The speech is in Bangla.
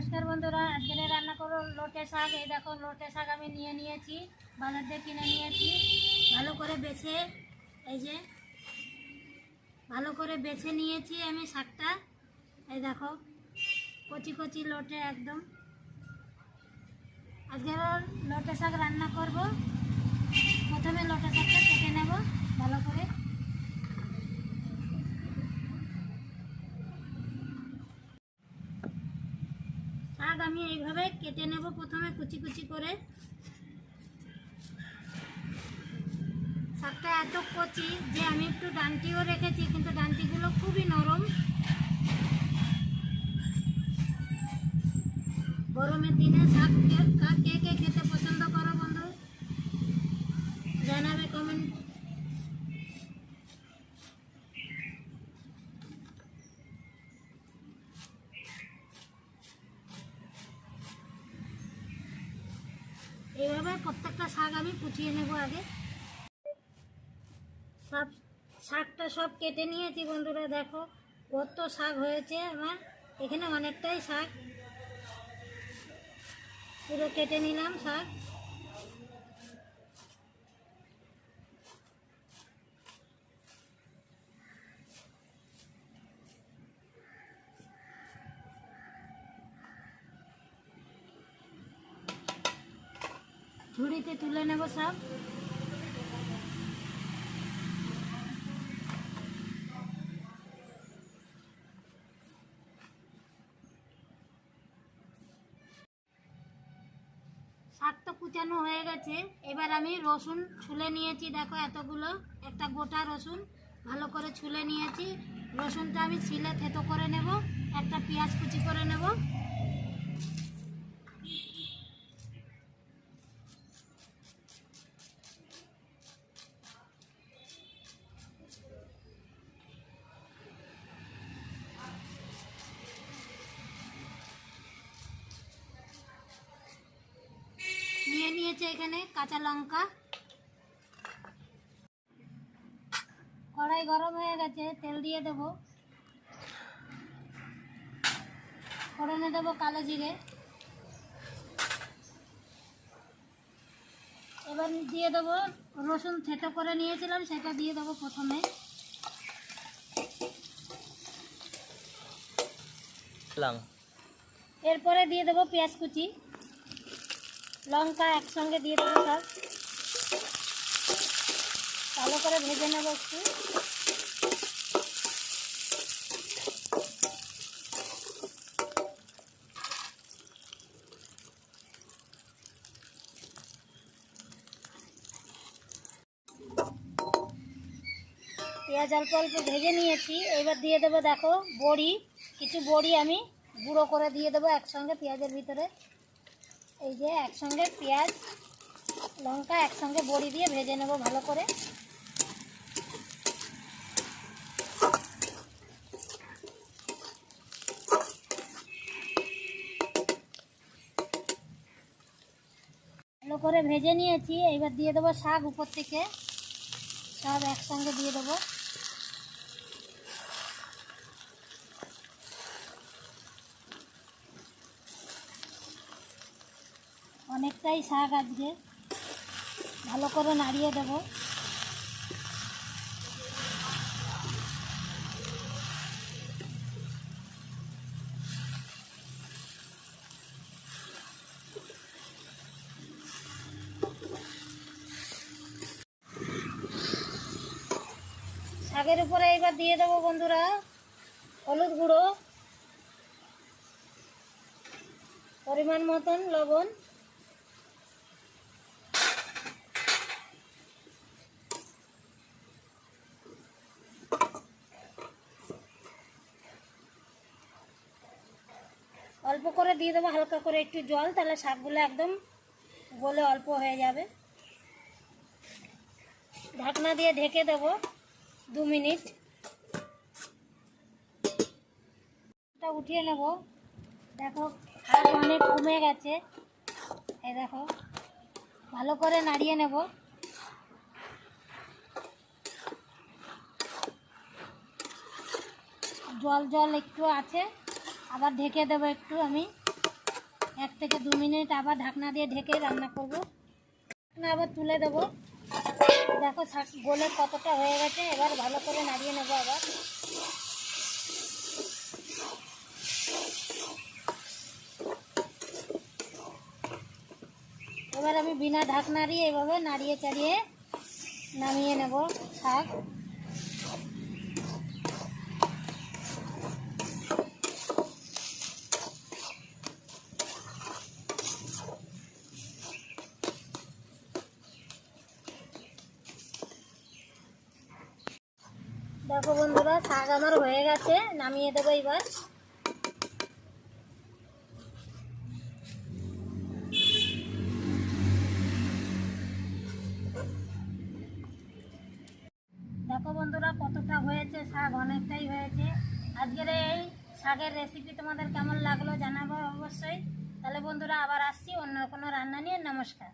নমস্কার বন্ধুরা আজকে রান্না করো লোটে শাক। এই দেখো, লোটে শাক আমি নিয়ে নিয়েছি বাজার দিয়ে কিনে নিয়েছি। ভালো করে বেছে, এই যে, ভালো করে বেছে নিয়েছি আমি শাকটা। এই দেখো, কচি কচি লোটে একদম। আজকে লোটে শাক রান্না করব। প্রথমে লোটে শাকটা কেটে নেব ভালো করে শাক আমি এইভাবে কেটে নেব প্রথমে কুচি কুচি করে। শাকটা এত কচি যে আমি একটু ডান্টিও রেখেছি, কিন্তু ডান্টিগুলো খুবই নরম। গরমের দিনে শাক কে- কে খেতে পছন্দ করো বন্ধু? জানাবে কমেন্ট এইভাবে প্রত্যেকটা শাক আমি কুচিয়ে নেব আগে। সব শাকটা সব কেটে নিয়েছি বন্ধুরা, দেখো কত শাক হয়েছে আমার। এখানে অনেকটাই শাক। পুরো কেটে নিলাম শাক। ঝুড়িতে তুলে নেব সব। শাক তো কুচানো হয়ে গেছে। এবার আমি রসুন ছুলে নিয়েছি, দেখো এতগুলো। একটা গোটা রসুন ভালো করে ছুলে নিয়েছি। রসুনটা আমি ছিলে থেতো করে নেব, একটা পেঁয়াজ কুচি করে নেব। নিয়েছে এখানে কাঁচা লঙ্কা। কড়াই গরম হয়ে গেছে তেল দিয়ে দেবো। ফোড়নে দেবো কালো জিরে। এবার দিয়ে দেবো রসুন থেতো করে নিয়েছিলাম সেটা দিয়ে দেবো প্রথমে। এরপরে দিয়ে দেবো পেঁয়াজ কুচি। লঙ্কা একসঙ্গে দিয়ে দেবো সব। ভালো করে ভেজে নেব একটু। পেঁয়াজ অল্প অল্প ভেজে নিয়েছি। এবার দিয়ে দেবো দেখো বড়ি। কিছু বড়ি আমি গুঁড়ো করে দিয়ে দেবো একসঙ্গে পেঁয়াজের ভিতরে। এই যে একসঙ্গে পেঁয়াজ, লঙ্কা একসঙ্গে বড়ি দিয়ে ভেজে নেব ভালো করে। ভালো করে ভেজে নিয়েছি, এইবার দিয়ে দেবো শাক উপর থেকে। সব একসঙ্গে দিয়ে দেবো। অনেকটাই শাক আজকে। ভালো করে নাড়িয়ে দেবো। শাকের উপরে এবার দিয়ে দেবো বন্ধুরা, হলুদ গুঁড়ো, পরিমাণ মতন লবণ। অল্প করে দিয়ে দেবো, হালকা করে একটু জল, তাহলে শাকগুলো একদম গলে অল্প হয়ে যাবে। ঢাকনা দিয়ে ঢেকে দেবো দু মিনিট। উঠিয়ে নেব। দেখো শাক অনেক কমে গেছে। এই দেখো, ভালো করে নাড়িয়ে নেব। জল জল একটু আছে। আবার ঢেকে দেবো একটু আমি। এক থেকে দু মিনিট আবার ঢাকনা দিয়ে ঢেকে রান্না করব। ঢাকনা আবার তুলে দেবো। দেখো গোলে কতটা হয়ে গেছে, এবার ভালো করে নাড়িয়ে নেব আবার। এবার আমি বিনা ঢাক নাড়িয়ে এভাবে নাড়িয়ে চাড়িয়ে নামিয়ে নেব শাক। দেখো বন্ধুরা, শাক আমার হয়ে গেছে, নামিয়ে দেবো এবার। দেখো বন্ধুরা, কতটা হয়েছে, শাক অনেকটাই হয়েছে। আজকের এই শাকের রেসিপি তোমাদের কেমন লাগল জানাব অবশ্যই। তাহলে বন্ধুরা, আবার আসছি অন্য কোনো রান্না নিয়ে। নমস্কার।